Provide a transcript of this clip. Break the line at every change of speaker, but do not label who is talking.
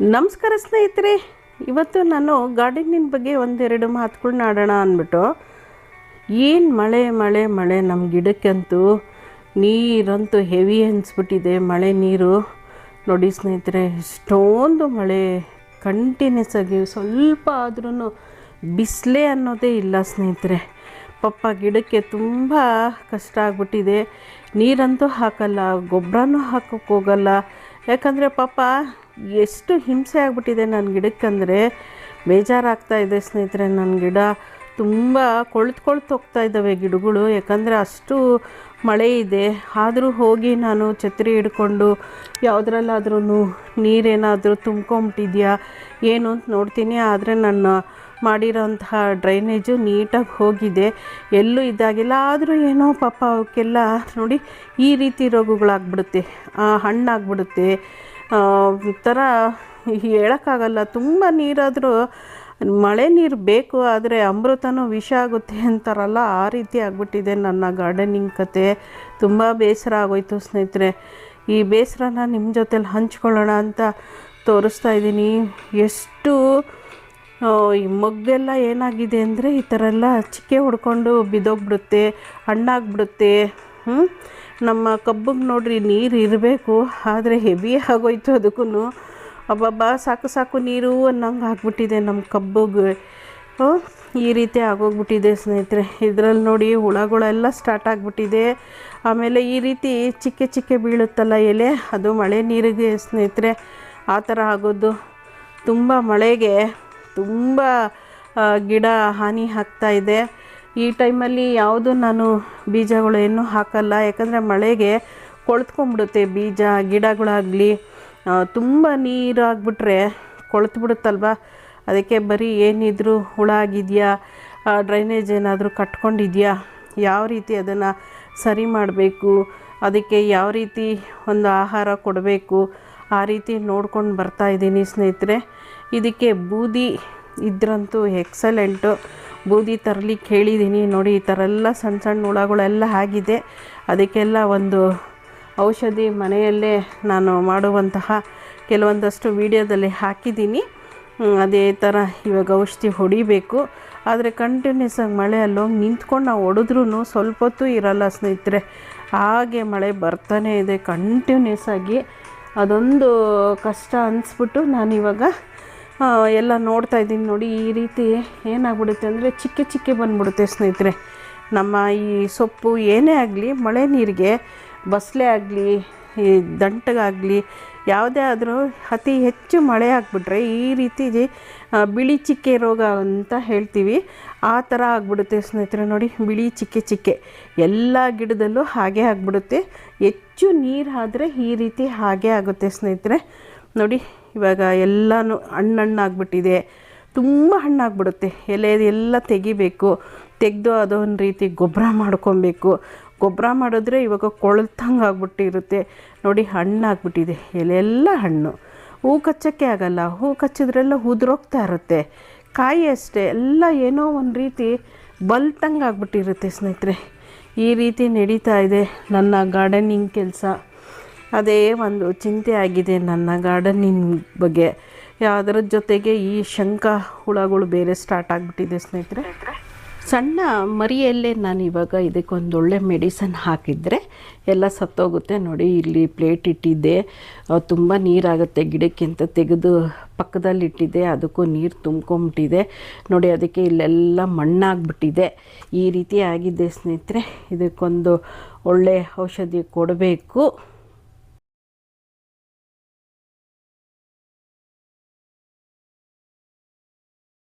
ನಮಸ್ಕಾರ ಸ್ನೇಹಿತರೆ, ಇವತ್ತು ನಾನು ಗಾರ್ಡನಿನ ಬಗ್ಗೆ ಒಂದೆರಡು ಮಾತುಗಳನ್ನ ಆಡೋಣ ಅಂದ್ಬಿಟ್ಟು, ಏನು ಮಳೆ ಮಳೆ ಮಳೆ ನಮ್ಮ ಗಿಡಕ್ಕಂತೂ ನೀರಂತೂ ಹೆವಿ ಅನಿಸ್ಬಿಟ್ಟಿದೆ, ಮಳೆ ನೀರು. ನೋಡಿ ಸ್ನೇಹಿತರೆ, ಎಷ್ಟೊಂದು ಮಳೆ ಕಂಟಿನ್ಯೂಸ್ ಆಗಿ ಸ್ವಲ್ಪ ಆದ್ರೂ ಬಿಸಿಲೇ ಅನ್ನೋದೇ ಇಲ್ಲ ಸ್ನೇಹಿತರೆ. ಪಾಪ ಗಿಡಕ್ಕೆ ತುಂಬ ಕಷ್ಟ ಆಗ್ಬಿಟ್ಟಿದೆ. ನೀರಂತೂ ಹಾಕಲ್ಲ ಗೊಬ್ಬರನೂ ಹಾಕೋಕ್ಕೋಗಲ್ಲ ಯಾಕಂದರೆ ಪಾಪ ಎಷ್ಟು ಹಿಂಸೆ ಆಗಿಬಿಟ್ಟಿದೆ ನನ್ನ ಗಿಡಕ್ಕಂದರೆ. ಬೇಜಾರಾಗ್ತಾ ಇದೆ ಸ್ನೇಹಿತರೆ ನನ್ನ ಗಿಡ ತುಂಬ ಕೊಳ್ತು ಕೊಳ್ತು ಹೋಗ್ತಾ ಇದ್ದಾವೆ ಗಿಡಗಳು. ಯಾಕಂದರೆ ಅಷ್ಟು ಮಳೆ ಇದೆ. ಆದರೂ ಹೋಗಿ ನಾನು ಛತ್ರಿ ಹಿಡ್ಕೊಂಡು ಯಾವುದ್ರಲ್ಲಾದ್ರೂ ನೀರೇನಾದರೂ ತುಂಬ್ಕೊಂಬಿಟ್ಟಿದ್ಯಾ, ಏನು ಅಂತ ನೋಡ್ತೀನಿ. ಆದರೆ ನನ್ನ ಮಾಡಿರೋಂತಹ ಡ್ರೈನೇಜು ನೀಟಾಗಿ ಹೋಗಿದೆ. ಎಲ್ಲೂ ಇದ್ದಾಗಿಲ್ಲ ಆದರೂ ಏನೋ ಪಾಪ ಅವಕ್ಕೆಲ್ಲ ನೋಡಿ ಈ ರೀತಿ ರೋಗಗಳಾಗ್ಬಿಡುತ್ತೆ. ಹಣ್ಣಾಗ್ಬಿಡುತ್ತೆ. ಥರ ಹೇಳೋಕ್ಕಾಗಲ್ಲ. ತುಂಬ ನೀರಾದರೂ ಮಳೆ ನೀರು ಬೇಕು ಆದರೆ ಅಮೃತನೂ ವಿಷ ಆಗುತ್ತೆ ಅಂತಾರಲ್ಲ, ಆ ರೀತಿ ಆಗಿಬಿಟ್ಟಿದೆ ನನ್ನ ಗಾರ್ಡನಿಂಗ್ ಕತೆ. ತುಂಬ ಬೇಸರ ಆಗೋಯ್ತು ಸ್ನೇಹಿತರೆ. ಈ ಬೇಸರನ ನಿಮ್ಮ ಜೊತೇಲಿ ಹಂಚ್ಕೊಳ್ಳೋಣ ಅಂತ ತೋರಿಸ್ತಾ ಇದ್ದೀನಿ. ಎಷ್ಟು ಈ ಮೊಗ್ಗೆಲ್ಲ ಏನಾಗಿದೆ ಅಂದರೆ ಈ ಥರ ಎಲ್ಲ ಚಿಕ್ಕೆ ಹೊಡ್ಕೊಂಡು ಬಿದ್ದೋಗ್ಬಿಡುತ್ತೆ, ಹಣ್ಣಾಗ್ಬಿಡುತ್ತೆ. ನಮ್ಮ ಕಬ್ಬಿಗೆ ನೋಡ್ರಿ ನೀರು ಇರಬೇಕು, ಆದರೆ ಹೆವಿ ಆಗೋಯ್ತು ಅದಕ್ಕೂ ಅಬ್ಬಬ್ಬ, ಸಾಕು ಸಾಕು ನೀರು ಅನ್ನಂಗೆ ಹಾಕ್ಬಿಟ್ಟಿದೆ ನಮ್ಮ ಕಬ್ಬಿಗೆ. ಈ ರೀತಿ ಆಗೋಗ್ಬಿಟ್ಟಿದೆ ಸ್ನೇಹಿತರೆ. ಇದರಲ್ಲಿ ನೋಡಿ ಹುಳಗಳೆಲ್ಲ ಸ್ಟಾರ್ಟ್ ಆಗಿಬಿಟ್ಟಿದೆ. ಆಮೇಲೆ ಈ ರೀತಿ ಚಿಕ್ಕೆ ಚಿಕ್ಕೆ ಬೀಳುತ್ತಲ್ಲ ಎಲೆ, ಅದು ಮಳೆ ನೀರಿಗೆ ಸ್ನೇಹಿತರೆ. ಆ ಥರ ಆಗೋದು. ತುಂಬ ಮಳೆಗೆ ತುಂಬ ಗಿಡ ಹಾನಿ ಆಗ್ತಾ ಇದೆ. ಈ ಟೈಮಲ್ಲಿ ಯಾವುದು ನಾನು ಬೀಜಗಳು ಏನೂ ಹಾಕಲ್ಲ. ಯಾಕಂದರೆ ಮಳೆಗೆ ಕೊಳ್ತ್ಕೊಂಡ್ಬಿಡುತ್ತೆ ಬೀಜ, ಗಿಡಗಳಾಗಲಿ ತುಂಬ ನೀರಾಗ್ಬಿಟ್ರೆ ಕೊಳ್ತುಬಿಡುತ್ತಲ್ವ? ಅದಕ್ಕೆ ಬರೀ ಏನಿದ್ರೂ ಹುಳ ಆಗಿದೆಯಾ ಡ್ರೈನೇಜ್ ಏನಾದರೂ ಕಟ್ಕೊಂಡಿದೆಯಾ? ಯಾವ ರೀತಿ ಅದನ್ನು ಸರಿ ಮಾಡಬೇಕು? ಅದಕ್ಕೆ ಯಾವ ರೀತಿ ಒಂದು ಆಹಾರ ಕೊಡಬೇಕು? ಆ ರೀತಿ ನೋಡ್ಕೊಂಡು ಬರ್ತಾ ಇದ್ದೀನಿ ಸ್ನೇಹಿತರೆ. ಇದಕ್ಕೆ ಬೂದಿ ಇದ್ರಂತೂ ಎಕ್ಸಲೆಂಟು. ಬೂದಿ ತರಲಿಕ್ಕೆ ಹೇಳಿದ್ದೀನಿ ನೋಡಿ, ಈ ಥರ ಎಲ್ಲ ಸಣ್ಣ ಸಣ್ಣ ಹುಳಗಳೆಲ್ಲ ಆಗಿದೆ. ಅದಕ್ಕೆಲ್ಲ ಒಂದು ಔಷಧಿ ಮನೆಯಲ್ಲೇ ನಾನು ಮಾಡುವಂತಹ ಕೆಲವೊಂದಷ್ಟು ವೀಡಿಯೋದಲ್ಲಿ ಹಾಕಿದ್ದೀನಿ ಅದೇ ಥರ ಇವಾಗ ಔಷಧಿ ಹೊಡಿಬೇಕು. ಆದರೆ ಕಂಟಿನ್ಯೂಸ್ ಆಗಿ ಮಳೆ ಅಲ್ಲೋಗಿ ನಿಂತ್ಕೊಂಡು ನಾವು ಹೊಡೆದ್ರೂ ಸ್ವಲ್ಪ ಹೊತ್ತು ಇರಲ್ಲ ಸ್ನೇಹಿತರೆ. ಹಾಗೆ ಮಳೆ ಬರ್ತಾನೆ ಇದೆ ಕಂಟಿನ್ಯೂಸ್ ಆಗಿ. ಅದೊಂದು ಕಷ್ಟ ಅನಿಸ್ಬಿಟ್ಟು ನಾನಿವಾಗ ಎಲ್ಲ ನೋಡ್ತಾ ಇದ್ದೀನಿ ನೋಡಿ, ಈ ರೀತಿ ಏನಾಗ್ಬಿಡುತ್ತೆ ಅಂದರೆ ಚಿಕ್ಕೆ ಚಿಕ್ಕೆ ಬಂದ್ಬಿಡುತ್ತೆ ಸ್ನೇಹಿತರೆ. ನಮ್ಮ ಈ ಸೊಪ್ಪು ಏನೇ ಆಗಲಿ, ಮಳೆ ನೀರಿಗೆ ಬಸಳೆ ಆಗಲಿ, ಈ ದಂಟಗಾಗಲಿ, ಯಾವುದೇ ಆದರೂ ಅತಿ ಹೆಚ್ಚು ಮಳೆ ಆಗಿಬಿಟ್ರೆ ಈ ರೀತಿ ಬಿಳಿ ಚಿಕ್ಕೆ ರೋಗ ಅಂತ ಹೇಳ್ತೀವಿ. ಆ ಥರ ಆಗಿಬಿಡುತ್ತೆ ಸ್ನೇಹಿತರೆ ನೋಡಿ, ಬಿಳಿ ಚಿಕ್ಕೆ ಚಿಕ್ಕೆ. ಎಲ್ಲ ಗಿಡದಲ್ಲೂ ಹಾಗೆ ಆಗಿಬಿಡುತ್ತೆ. ಹೆಚ್ಚು ನೀರು ಆದರೆ ಈ ರೀತಿ ಹಾಗೆ ಆಗುತ್ತೆ ಸ್ನೇಹಿತರೆ. ನೋಡಿ ಇವಾಗ ಎಲ್ಲನೂ ಹಣ್ಣಣ್ಣಾಗ್ಬಿಟ್ಟಿದೆ. ತುಂಬ ಹಣ್ಣಾಗ್ಬಿಡುತ್ತೆ. ಎಲೆ ಎಲ್ಲ ತೆಗಿಬೇಕು. ತೆಗೆದು ಅದೊಂದು ರೀತಿ ಗೊಬ್ಬರ ಮಾಡ್ಕೊಬೇಕು. ಗೊಬ್ಬರ ಮಾಡಿದ್ರೆ ಇವಾಗ ಕೊಳ್ತಂಗೆ ಆಗ್ಬಿಟ್ಟಿರುತ್ತೆ. ನೋಡಿ ಹಣ್ಣಾಗ್ಬಿಟ್ಟಿದೆ. ಎಲೆಲ್ಲ ಹಣ್ಣು. ಹೂ ಕಚ್ಚೋಕ್ಕೆ ಆಗಲ್ಲ. ಹೂ ಕಚ್ಚಿದ್ರೆಲ್ಲ ಉದುರೋಗ್ತಾ ಇರುತ್ತೆ. ಕಾಯಿ ಅಷ್ಟೇ. ಎಲ್ಲ ಏನೋ ಒಂದು ರೀತಿ ಬಲ್ತಂಗೆ ಆಗ್ಬಿಟ್ಟಿರುತ್ತೆ ಸ್ನೇಹಿತರೆ. ಈ ರೀತಿ ನಡೀತಾ ಇದೆ ನನ್ನ ಗಾರ್ಡನಿಂಗ್ ಕೆಲಸ. ಅದೇ ಒಂದು ಚಿಂತೆ ಆಗಿದೆ ನನ್ನ ಗಾರ್ಡನಿಂಗ್ ಬಗ್ಗೆ. ಅದರ ಜೊತೆಗೆ ಈ ಶಂಕ ಹುಳಗಳು ಬೇರೆ ಸ್ಟಾರ್ಟ್ ಆಗಿಬಿಟ್ಟಿದೆ ಸ್ನೇಹಿತರೆ. ಸಣ್ಣ ಮರಿಯಲ್ಲೇ ನಾನು ಇವಾಗ ಇದಕ್ಕೊಂದು ಒಳ್ಳೆ ಮೆಡಿಸನ್ ಹಾಕಿದರೆ ಎಲ್ಲ ಸತ್ತೋಗುತ್ತೆ. ನೋಡಿ, ಇಲ್ಲಿ ಪ್ಲೇಟ್ ಇಟ್ಟಿದ್ದೆ. ತುಂಬ ನೀರಾಗುತ್ತೆ. ಗಿಡಕ್ಕೆ ಅಂತ ತೆಗೆದು ಪಕ್ಕದಲ್ಲಿ ಇಟ್ಟಿದ್ದೆ. ಅದಕ್ಕೂ ನೀರು ತುಂಬ್ಕೊಂಬಿಟ್ಟಿದೆ. ನೋಡಿ, ಅದಕ್ಕೆ ಇಲ್ಲೆಲ್ಲ ಮಣ್ಣಾಗ್ಬಿಟ್ಟಿದೆ. ಈ ರೀತಿ ಆಗಿದೆ ಸ್ನೇಹಿತರೆ. ಇದಕ್ಕೊಂದು ಒಳ್ಳೆ ಔಷಧಿ ಕೊಡಬೇಕು.